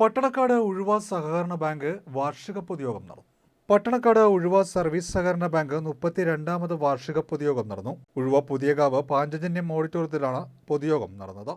പട്ടണക്കാട് ഉഴുവ സഹകരണ ബാങ്ക് വാർഷിക പൊതുയോഗം നടന്നു. പട്ടണക്കാട് ഉഴുവ സർവീസ് സഹകരണ ബാങ്ക് മുപ്പത്തിരണ്ടാമത് വാർഷിക പൊതുയോഗം നടന്നു. ഉഴുവ പുതിയകാവ് പാഞ്ചജന്യം ഓഡിറ്റോറിയത്തിലാണ് പൊതുയോഗം നടന്നത്.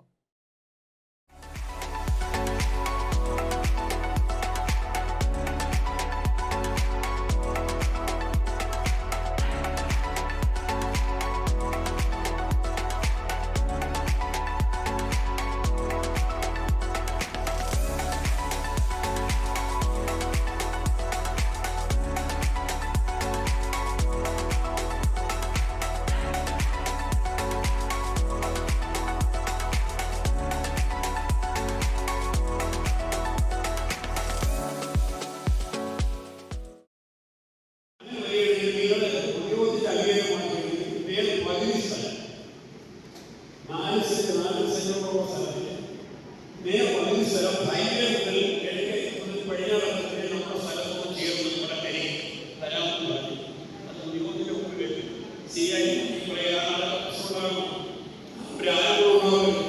Senhor.